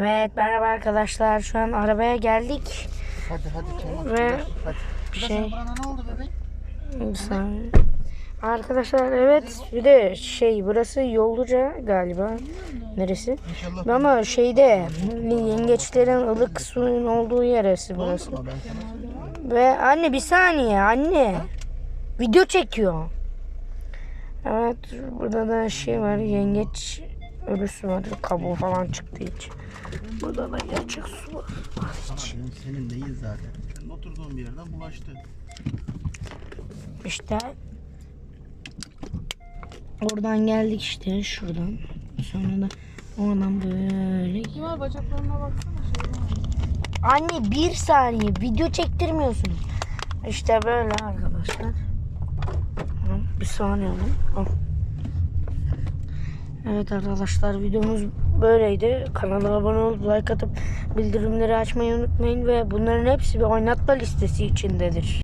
Evet merhaba arkadaşlar. Şu an arabaya geldik. Hadi hadi Kemal. Ve gider, hadi. Bir şey- ne oldu bebeğim? Arkadaşlar evet bir de şey burası Yolluca galiba. Neresi? İnşallah. Ama şeyde yengeçlerin ılık suyun olduğu yeresi burası. Ve anne bir saniye anne. Video çekiyor. Evet burada da şey var yengeç ölüsü var. Kabuğu falan çıktı hiç. Burada da gerçek su var. Benim senin değil zaten. Senin oturduğun bir yerden bulaştı. İşte oradan geldik işte şuradan. Sonra da oradan böyle. Kemal bacaklarına baksana. Anne bir saniye video çektirmiyorsunuz. İşte böyle arkadaşlar. Bir saniye oğlum. Al. Evet arkadaşlar videomuz böyleydi. Kanala abone olup like atıp bildirimleri açmayı unutmayın ve bunların hepsi bir oynatma listesi içindedir.